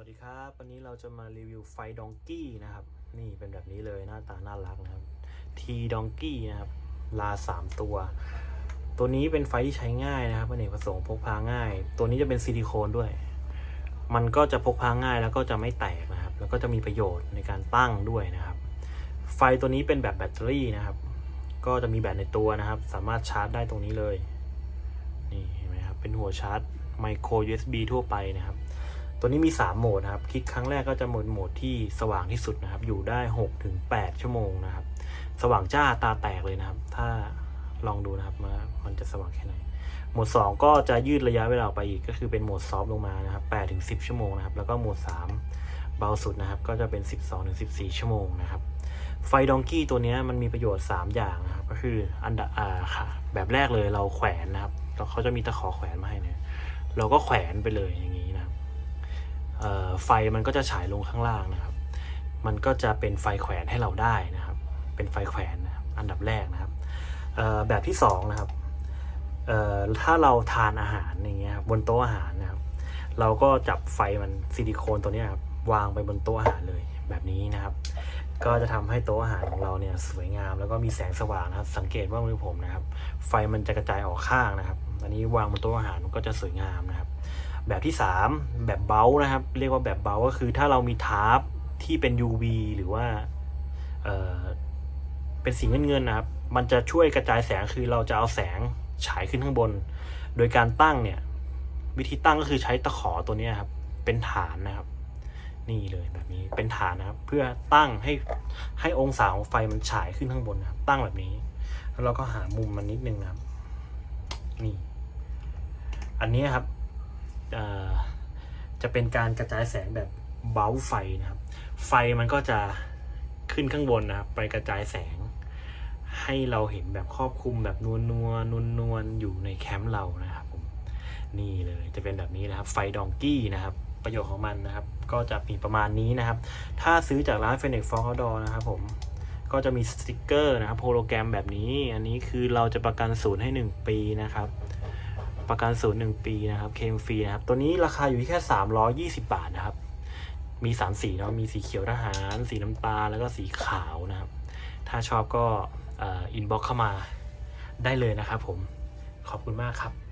วัสดีครับ วันนี้เราจะมารีวิวไฟดองกี้นะครับ นี่เป็นแบบนี้เลยหน้าตาน่ารักนะครับทีดองกี้นะครับ ลาสามตัว ตัวนี้เป็นไฟที่ใช้ง่ายนะครับอเนกประสงค์พกพาง่าย ตัวนี้จะเป็นซิลิโคนด้วย มันก็จะพกพาง่ายแล้วก็จะไม่แตกนะครับ แล้วก็จะมีประโยชน์ในการตั้งด้วยนะครับ ไฟตัวนี้เป็นแบบแบตเตอรี่นะครับ ก็จะมีแบตในตัวนะครับ สามารถชาร์จได้ตรงนี้เลย นี่เห็นไหมครับ เป็นหัวชาร์จไมโคร USB ทั่วไปนะครับ ตัวนี้มี 3 โหมดนะครับ คลิกครั้งแรกก็จะโหมดโหมดที่สว่างที่สุดนะครับ อยู่ได้6ถึง8ชั่วโมงนะครับ สว่างจ้าตาแตกเลยนะครับ ถ้าลองดูนะครับว่ามันจะสว่างแค่ไหน โหมด 2 ก็จะยืดระยะเวลาไปอีก ก็คือเป็นโหมดซอฟลงมานะครับ8ถึง10 ชั่วโมงนะครับ แล้วก็โหมด 3 เบาสุดนะครับ ก็จะเป็น 12ถึง14 ชั่วโมงนะครับ ไฟดองกี้ตัวนี้มันมีประโยชน์ 3 อย่างนะครับ ก็คืออันดับอ่าค่ะ แบบแรกเลยเราแขวนนะครับแล้วเขาจะมีตะขอแขวนมาให้เนี่ยเราก็แขวนไปเลยอย่างนี้นะครับ ไฟมันก็จะฉายลงข้างล่างนะครับ มันก็จะเป็นไฟแขวนให้เราได้นะครับ เป็นไฟแขวนนอันดับแรกนะครับแบบที่สองนะครับถ้าเราทานอาหารอย่างเงี้ยบนโต๊ะอาหารนะครับ เราก็จับไฟมันซิลิโคนตัวนี้ครับวางไปบนโต๊ะอาหารเลยแบบนี้นะครับ ก็จะทำให้โต๊ะอาหารของเราเนี่ยสวยงามแล้วก็มีแสงสว่างนะครับ สังเกตว่ามือผมนะครับ ไฟมันจะกระจายออกข้างนะครับ อันนี้วางบนโต๊ะอาหารมันก็จะสวยงามนะ แบบที่ 3 แบบเบลนะครับ เรียกว่าแบบเบลก็คือถ้าเรามีทาร์ปที่เป็น UV หรือว่าเเป็นสีเงินๆนนะครับ มันจะช่วยกระจายแสงคือเราจะเอาแสงฉายขึ้นข้างบน โดยการตั้งเนี่ย วิธีตั้งก็คือใช้ตะขอตัวนี้ครับ เป็นฐานนะครับ นี่เลยแบบนี้เป็นฐานนะครับ เพื่อตั้งให้ให้องศาของไฟมันฉายขึ้นข้างบนนะครับ ตั้งแบบนี้ แล้วเราก็หามุมมันนิดนึงนะครับ นี่ อันนี้ครับ จะเป็นการกระจายแสงแบบเบ้าไฟนะครับ ไฟมันก็จะขึ้นข้างบนนะครับไปกระจายแสง ให้เราเห็นแบบครอบคลุมแบบนวลนวๆนวลนวลอยู่ในแคมป์เรานะครับผมนี่เลยจะเป็นแบบนี้นะครับ ไฟดองกี้นะครับ ประโยชน์ของมันนะครับ ก็จะมีประมาณนี้นะครับ ถ้าซื้อจากร้านเฟน็กฟอร์ดอนะครับผมก็จะมีสติกเกอร์นะครับโฮโลแกรมแบบนี้ อันนี้คือเราจะประกันศูนย์ให้ 1 ปีนะครับ ประกันศูนย์หนึ่งปีนะครับ เคมฟรีนะครับ ตัวนี้ราคาอยู่ที่แค่320บาทนะครับ มีสามสีเนาะ มีสีเขียวทหาร สีน้ำตาล แล้วก็สีขาวนะครับ ถ้าชอบก็อินบ็อกเข้ามาได้เลยนะครับผม ขอบคุณมากครับ